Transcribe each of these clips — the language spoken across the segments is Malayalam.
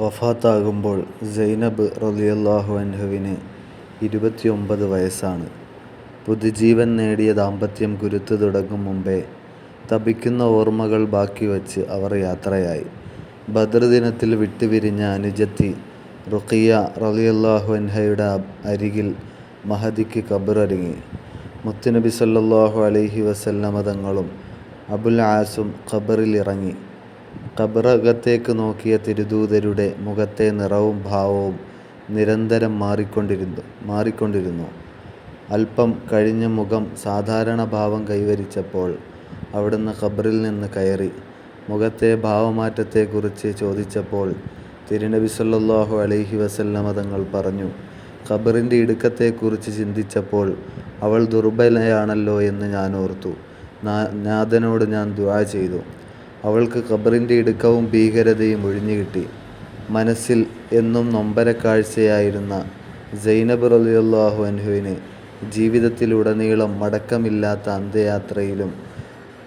വഫാത്താകുമ്പോൾ സൈനബ് റളിയല്ലാഹു അൻഹുവിന് ഇരുപത്തിയൊമ്പത് വയസ്സാണ്. പുതുജീവൻ നേടിയ ദാമ്പത്യം കുരുത്തു തുടങ്ങും മുമ്പേ തപിക്കുന്ന ഓർമ്മകൾ ബാക്കി ബാക്കിവച്ച് അവർ യാത്രയായി. ബദർ ദിനത്തിൽ വിട്ടുപിരിഞ്ഞ അനുജത്തി റുഖിയ റളിയല്ലാഹു അൻഹയുടെ അരികിൽ മഹദിക്ക് കബറൊരുങ്ങി മുത്തുനബി സല്ലാഹു അലൈഹി വസല്ലമ തങ്ങളും അബുൽ ആസും ഖബറിൽ ഇറങ്ങി. ഖബറകത്തേക്ക് നോക്കിയ തിരുദൂതരുടെ മുഖത്തെ നിറവും ഭാവവും നിരന്തരം മാറിക്കൊണ്ടിരുന്നു. മാറിക്കൊണ്ടിരുന്നു അല്പം കഴിഞ്ഞ മുഖം സാധാരണ ഭാവം കൈവരിച്ചപ്പോൾ അവിടുന്ന് ഖബറിൽ നിന്ന് കയറി. മുഖത്തെ ഭാവമാറ്റത്തെക്കുറിച്ച് ചോദിച്ചപ്പോൾ തിരുനബി സല്ലാഹു അലൈഹി വസല്ലമ തങ്ങൾ പറഞ്ഞു ഖബറിന്റെ ഇടുക്കത്തെക്കുറിച്ച് ചിന്തിച്ചപ്പോൾ അവൾ ദുർബലയാണല്ലോ എന്ന് ഞാൻ ഓർത്തു നാഥനോട് ഞാൻ ദുആ ചെയ്തു. അവൾക്ക് ഖബറിന്റെ ഇടുക്കവും ഭീകരതയും ഒഴിഞ്ഞുകിട്ടി. മനസ്സിൽ എന്നും നൊമ്പരക്കാഴ്ചയായിരുന്ന സൈനബ് റളിയല്ലാഹു അൻഹുവിന് ജീവിതത്തിലുടനീളം മടക്കമില്ലാത്ത അന്ത്യയാത്രയിലും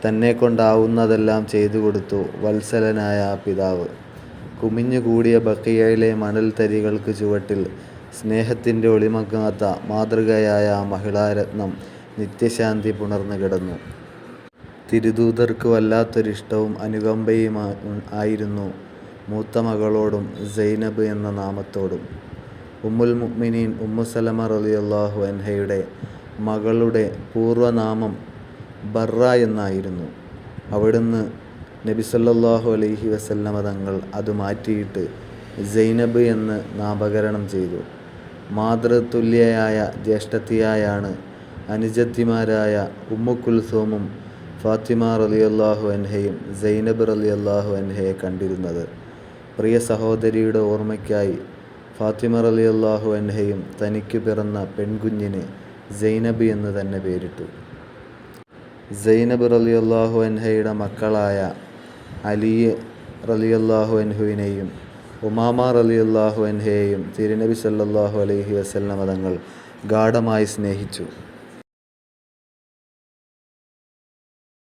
തന്നെക്കൊണ്ടാവുന്നതെല്ലാം ചെയ്തുകൊടുത്തു വത്സലനായ ആ പിതാവ്. കുമിഞ്ഞുകൂടിയ ബഖീഇലെ മണൽത്തരികൾക്ക് ചുവട്ടിൽ സ്നേഹത്തിന്റെ ഒളിമങ്ങാത്ത മാതൃകയായ ആ മഹിളാരത്നം നിത്യശാന്തി പുണർന്നു കിടന്നു. തിരുദൂതർക്ക് വല്ലാത്തൊരിഷ്ടവും അനുകമ്പയും ആയിരുന്നു മൂത്ത മകളോടും സൈനബ് എന്ന നാമത്തോടും. ഉമ്മുൽ മുഅ്മിനീൻ ഉമ്മു സലമ റളിയല്ലാഹു അൻഹയുടെ മകളുടെ പൂർവനാമം ബർറ എന്നായിരുന്നു. അവിടുന്ന് നബി സല്ലാഹു അലൈഹി വസല്ലമ തങ്ങൾ അത് മാറ്റിയിട്ട് സൈനബ് എന്ന് നാമകരണം ചെയ്തു. മാതൃതുല്യയായ ജ്യേഷ്ഠത്തിയായാണ് അനുജത്തിമാരായ ഉമ്മുക്കുൽസോമും കുൽസൂമും ഫാത്തിമ റളിയല്ലാഹു അൻഹയും സൈനബ് റളിയല്ലാഹു അൻഹയെ കണ്ടിരുന്നത്. പ്രിയ സഹോദരിയുടെ ഓർമ്മയ്ക്കായി ഫാത്തിമ റളിയല്ലാഹു അൻഹയും തനിക്ക് പിറന്ന പെൺകുഞ്ഞിന് സൈനബ് എന്ന് തന്നെ പേരിട്ടു. സൈനബ് റളിയല്ലാഹു അൻഹയുടെ മക്കളായ അലിയ് റളിയല്ലാഹു അൻഹുവിനെയും ഉമാമ റളിയല്ലാഹു അൻഹയെയും തിരുനബി സല്ലാഹു അലൈഹി വസല്ലമ തങ്ങൾ ഗാഢമായി സ്നേഹിച്ചു.